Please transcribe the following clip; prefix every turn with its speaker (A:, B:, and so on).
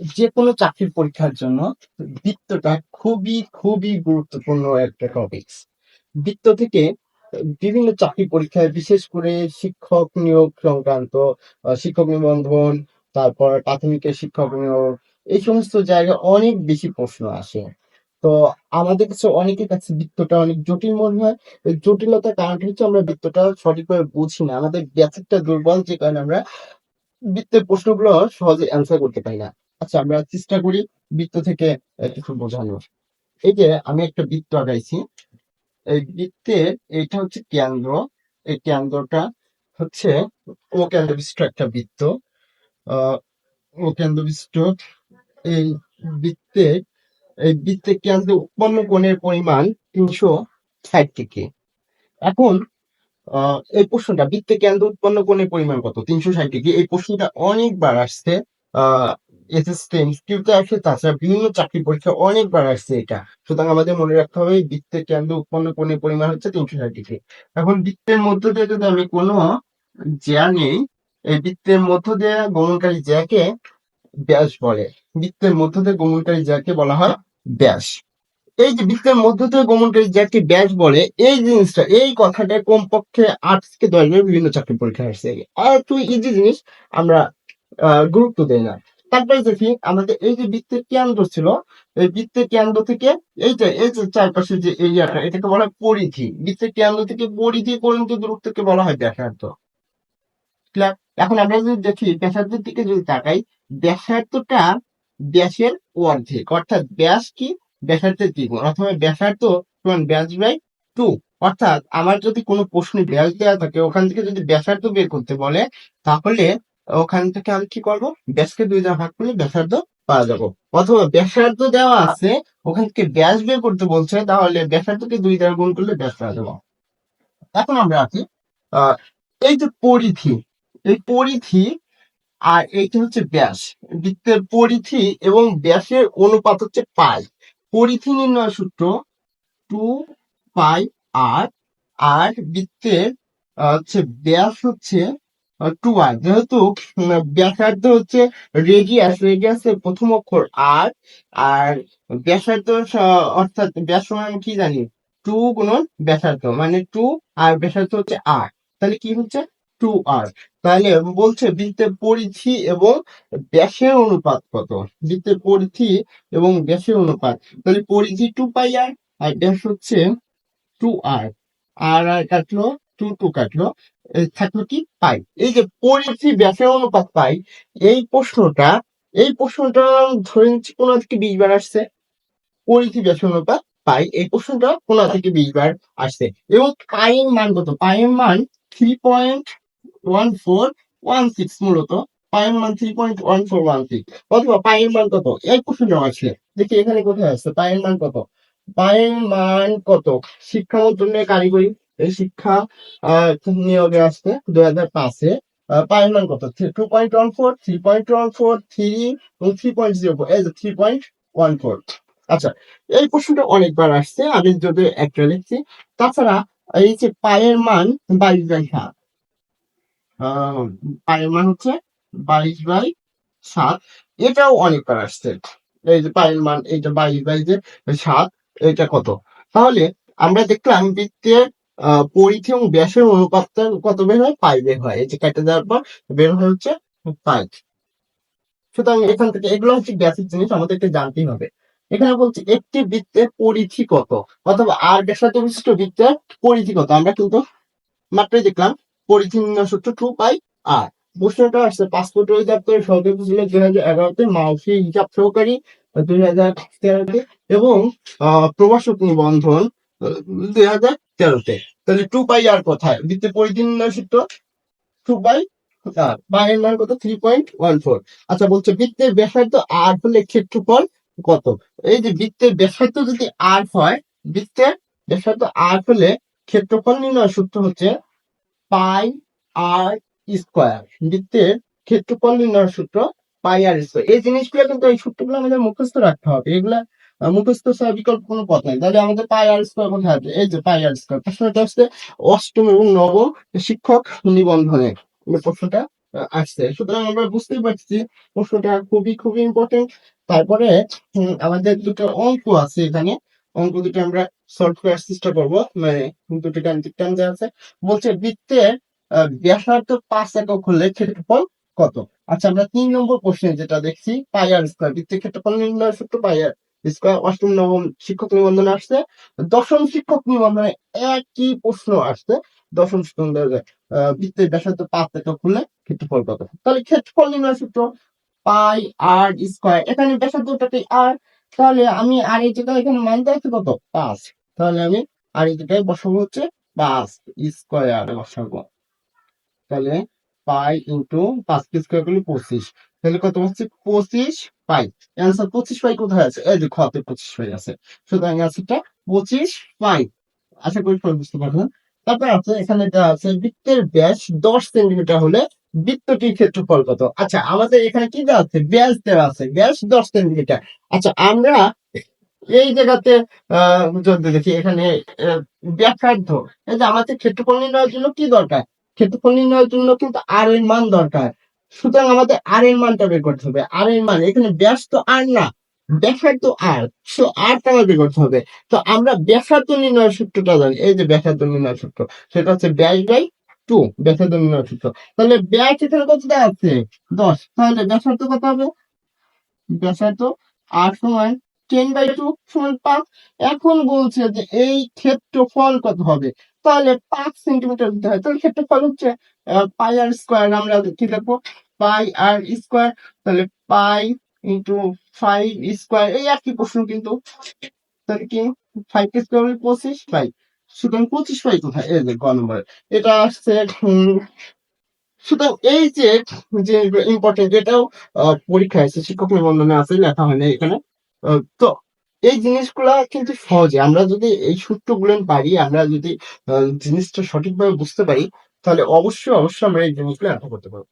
A: যে কোনো চাকরির পরীক্ষার জন্য বৃত্তটা খুবই খুবই গুরুত্বপূর্ণ একটা টপিকস বৃত্ত থেকে বিভিন্ন চাকরি পরীক্ষায় বিশেষ করে শিক্ষক নিয়োগ সংক্রান্ত শিক্ষক নিবন্ধন, তারপর প্রাথমিকের শিক্ষক নিয়োগ, এই সমস্ত জায়গায় অনেক বেশি প্রশ্ন আসে। তো আমাদের কাছে অনেকের কাছে বৃত্তটা অনেক জটিল মনে হয়। জটিলতার কারণটা হচ্ছে আমরা বৃত্তটা সঠিকভাবে বুঝি না। আমাদের বেসিকটা দুর্বল, যে কারণে আমরা বৃত্তের প্রশ্নগুলো সহজে অ্যান্সার করতে পারি না। আচ্ছা আমরা চেষ্টা করি বৃত্ত থেকে কিছু বোঝানোর এই যে আমি একটা বৃত্ত আঁকাইছি এই বৃত্তের এটা হচ্ছে কেন্দ্র। এই কেন্দ্রটা হচ্ছে ও কেন্দ্র বিশিষ্ট একটা বৃত্ত। ও কেন্দ্র বিশিষ্ট এই বৃত্তের এই বৃত্তের কেন্দ্রে উৎপন্ন কোণের পরিমাণ তিনশো ষাট ডিগ্রি। এখন আহ, এই প্রশ্নটা বৃত্তে কেন্দ্র উৎপন্ন কোণের পরিমাণ কত? তিনশো ষাট ডিগ্রি। এই প্রশ্নটা অনেকবার আসছে আহ এসএসসি ইনস্টিটিউটে আসে তাছাড়া বিভিন্ন চাকরি পরীক্ষা অনেকবার আসছে এটা। সুতরাং আমাদের মনে রাখতে হবে বৃত্তের কেন্দ্র উৎপন্ন কোণের পরিমাণ হচ্ছে তিনশো ষাট ডিগ্রি। এখন বৃত্তের মধ্য দিয়ে যদি আমি কোনো জ্যা নেই, এই বৃত্তের মধ্য দিয়ে গমনকারী জ্যাকে ব্যাস বলে। বৃত্তের মধ্য দিয়ে গমনকারী জ্যাকে বলা হয় ব্যাস। এই যে বৃত্তের মধ্য দিয়ে গমনকারী যাকে ব্যাস বলে, এই জিনিসটা, এই কথাটা কমপক্ষে আট থেকে দশ বিভিন্ন চাকরি পরীক্ষা আসছে। আর একটু ইজি জিনিস, আমরা গুরুত্ব দেই না। তারপরে দেখি আমাদের এই যে বৃত্তের কেন্দ্র ছিল, এই বৃত্তের কেন্দ্র থেকে এইটা এই যে চারপাশে যে এরিয়াটা এটাকে বলা হয় পরিধি। বৃত্তের কেন্দ্র থেকে পরিধি পর্যন্ত দূরত্বকে বলা হয় ব্যাসার্ধ? এখন আমরা যদি দেখি, ব্যাসার্ধের দিকে যদি তাকাই, ব্যাসার্ধটা ব্যাসের অর্ধেক। অর্থাৎ ব্যাস কি? ব্যাসার্ধের দ্বিগুণ। অথবা ব্যাসার্ধ সমান ব্যাস বাই টু। অর্থাৎ আমার যদি কোনো প্রশ্নে ব্যাস দেওয়া থাকে, ওখান থেকে যদি ব্যাসার্ধ বের করতে বলে, তাহলে ওখান থেকে আমি কি করব? ব্যাসকে দুই দ্বারা ভাগ করলে ব্যাসার্ধ পাওয়া যাব। অথবা ব্যাসার্ধ দেওয়া আছে, ওখান থেকে ব্যাস বের করতে বলছে, তাহলে ব্যাসার্ধকে দুই দ্বারা গুণ করলে ব্যাস পাওয়া যাব। এখন আমরা আছি এই যে পরিধি, এই পরিধি, আর এইটা হচ্ছে ব্যাস। বৃত্তের পরিধি এবং ব্যাসের অনুপাত হচ্ছে পাই। পরিধি নির্ণয় সূত্র টু পাই আর আর বৃত্তের হচ্ছে ব্যাস হচ্ছে টু আর যেহেতু ব্যাসার্ধ হচ্ছে রেডিয়াস রেডিয়াসের প্রথম অক্ষর আর আর ব্যাসার্ধ অর্থাৎ ব্যাস আমি কি জানি? টু গুণন ব্যাসার্ধ মানে টু আর ব্যাসার্ধ হচ্ছে আর তাহলে কি হচ্ছে? টু আর তাহলে বলছে বৃত্তের পরিধি এবং ব্যাসের অনুপাত কত? বৃত্তের পরিধি এবং ব্যাসের অনুপাত। তাহলে পরিধি টু পাই আর আর ব্যাস হচ্ছে টু আর আর আর কাটলো টু টু কাটলো। থাকল কি পাই। এই যে পরিধি ব্যাসের অনুপাত পাই, এই প্রশ্নটা এই প্রশ্নটা ধরে নিচ্ছি কোন থেকে বিশ বার আসছে। পরিধি ব্যাসের অনুপাত পাই, এই প্রশ্নটা কোন থেকে বিশ বার আসছে। এবং পাইয়ের মান কত? পাইয়ের মান three point one four one six মূলত। পাইয়ের মান three point one four one six অথবা পাইয়ের মান কত? এই প্রশ্নটা আছে। দেখি এখানে কোথায় আসছে? পাইয়ের মান কত? পাইয়ের মান কত? শিক্ষা মন্ত্রণালয়ের কারিগরি এই শিক্ষা নিয়োগে আসছে দুই হাজার পাঁচে। পাইয়ের মান কত? Two point one four, three point one four, three three point zero four. এই থ্রি পয়েন্ট ওয়ান ফোর। আচ্ছা এই প্রশ্নটা অনেকবার আসছে, আমি যদি একটা লিখছি। তাছাড়া এই যে পায়ের মান বাইশ বাই সাত। পায়ের মান হচ্ছে বাইশ বাই সাত। এটাও অনেকবার আসছে। এই যে পায়ের মান, এইটা বাইশ বাই যে সাত এটা কত? তাহলে আমরা দেখলাম বৃত্তের পরিধি এবং ব্যাসের অনুপাতটা কত বের হয়? পাই বের হয়। এই যে কেটে দেওয়ার পর বের হয় হচ্ছে পাই সুতরাং এখান থেকে এগুলো হচ্ছে বেসিক জিনিস, আমাদেরকে জানতেই হবে। এখানে বলছি একটি বৃত্তের পরিধি কত? অথবা আর ব্যাসার্ধ বিশিষ্ট বৃত্তের পরিধি কত? আমরা কিন্তু মাত্রই দেখলাম পরিধি সূত্র টু পাই আর প্রশ্নটা আসছে, পাসপোর্ট অধিদপ্তরের সহযোগী ছিল দুই হাজার এগারোতে মাউসি হিসাব সহকারী, দুই হাজার তেরোতে, এবং প্রবাসক নিবন্ধন দুই হাজার তেরোতে। তাহলে টু পাই আর কোথায়? পরিধি নির্ণয় সূত্র টু পাই আর পায়ের মান কত? থ্রি পয়েন্ট ওয়ান ফোর আচ্ছা বলছে বৃত্তের ব্যাসার্ধ আর হলে ক্ষেত্রফল কত? এই যে বৃত্তের ব্যাসার্ধ যদি আর হয়, বৃত্তের ব্যাসার্ধ আর হলে ক্ষেত্রফল নির্ণয় সূত্র হচ্ছে পাই আর স্কোয়ার বৃত্তের ক্ষেত্রফল নির্ণয় সূত্র পাই আর স্কোয়ার এই জিনিসগুলো কিন্তু এই সূত্রগুলো আমাদের মুখস্থ রাখতে হবে। এগুলা মুখস্থ ছাড়া বিকল্প কোনো পথ নাই। তাহলে আমাদের পাই আর স্কোয়ার কোথায় আছে? এই যে পাই আর স্কোয়ার প্রশ্নটা হচ্ছে অষ্টম এবং নবম শিক্ষক নিবন্ধনে প্রশ্নটা আসছে। সুতরাং আমরা বুঝতেই পারছি প্রশ্নটা খুবই খুবই ইম্পর্টেন্ট তারপরে আমাদের দুটো অঙ্ক আছে এখানে। অঙ্ক দুটো আমরা সলভ করার চেষ্টা করব। মানে দুটো গাণিতিক টার্ম দেওয়া আছে। বলছে বৃত্তের ব্যাসার্ধ পাঁচ একক হলে ক্ষেত্রফল কত? আচ্ছা আমরা তিন নম্বর প্রশ্নে যেটা দেখছি, পাই আর স্কোয়ার বৃত্তের ক্ষেত্রফল নির্ণয় সূত্র পাই আর স্কোয়ার অষ্টম, নবম শিক্ষক নিবন্ধনে আসছে। দশম শিক্ষক নিবন্ধনে একই প্রশ্ন আসছে। দশম শিক্ষক বৃত্তের ব্যাসার্ধ পাঁচ একক হলে ক্ষেত্রফল কত? তাহলে ক্ষেত্রফল নির্ণয় সূত্র পাই আর স্কোয়ার। এখানে ব্যাসার্ধটাকে আর, তাহলে আমি আর এই এখানে মান দেখছি কত? পাঁচ। তাহলে আমি আর এই জায়গায় বসাবো হচ্ছে পাঁচ স্কোয়ার বসাবো। তাহলে পাই ইন্টু পাঁচ স্কোয়ার করলে পঁচিশ। তাহলে কত হচ্ছে? পঁচিশ পাই। অ্যান্সার পঁচিশ পাই কোথায় আছে? এই যে খতে পঁচিশ পাই আছে। সুতরাং অ্যান্সারটা পঁচিশ পাই। আশা করি সবাই বুঝতে পারবেন তারপর আছে, এখানে দেওয়া আছে বৃত্তের ব্যাস দশ সেন্টিমিটার হলে বৃত্তটির ক্ষেত্রফল কত? আচ্ছা আমাদের এখানে কি দেওয়া আছে? ব্যাস দেওয়া আছে। ব্যাস দশ সেন্টিমিটার। আচ্ছা আমরা এই জায়গাতে যদি দেখি, এখানে ব্যাসার্ধ। এই যে আমাদের ক্ষেত্রফল নির্ণয়ের জন্য কি দরকার? ক্ষেত্রফল নির্ণয়ের জন্য কিন্তু আর এর মান দরকার। সুতরাং আমাদের আর এর মানটা বের করতে হবে। আর এর মান, এখানে ব্যাস তো আর না, ব্যাসার্ধ আর সো আর টাকা বের করতে হবে। তো আমরা ব্যাসার্ধ নির্ণয় সূত্রটা জানি, এই যে ব্যাসার্ধ নির্ণয় সূত্র, সেটা হচ্ছে ব্যাস বাই টু, ব্যাসার্ধ নির্ণয় সূত্র। তাহলে ব্যাস এখানে কত দেওয়া আছে? দশ। তাহলে ব্যাসার্ধ কত হবে? ব্যাসার্ধ আর সমান টেন বাই টু সমান পাঁচ এখন বলছে যে এই ক্ষেত্রফল কত হবে? তাহলে পাঁচ সেন্টিমিটার দিতে হয়। তাহলে ক্ষেত্রফল হচ্ছে পাই আর স্কোয়ার আমরা কি লিখব? পাই আর স্কোয়ার তাহলে পাই ইন্টু ফাইভ স্কোয়ার এই একই প্রশ্ন কিন্তু। তাহলে কি? ফাইভ স্কোয়ার পঁচিশ পাই সুতরাং পঁচিশ পাই কোথায়? এই যে গ নম্বর। এটা আসছে সুতরাং এই যে যে ইম্পর্টেন্ট এটাও আহ, পরীক্ষায় আছে শিক্ষক নিবন্ধনে আছে লেখা হয়নি এখানে। তো এই জিনিসগুলা কিন্তু সহজে, আমরা যদি এই সূত্রগুলো পারি, আমরা যদি জিনিসটা সঠিকভাবে বুঝতে পারি, তাহলে অবশ্যই অবশ্যই আমরা এই জিনিসগুলো আশা করতে পারব।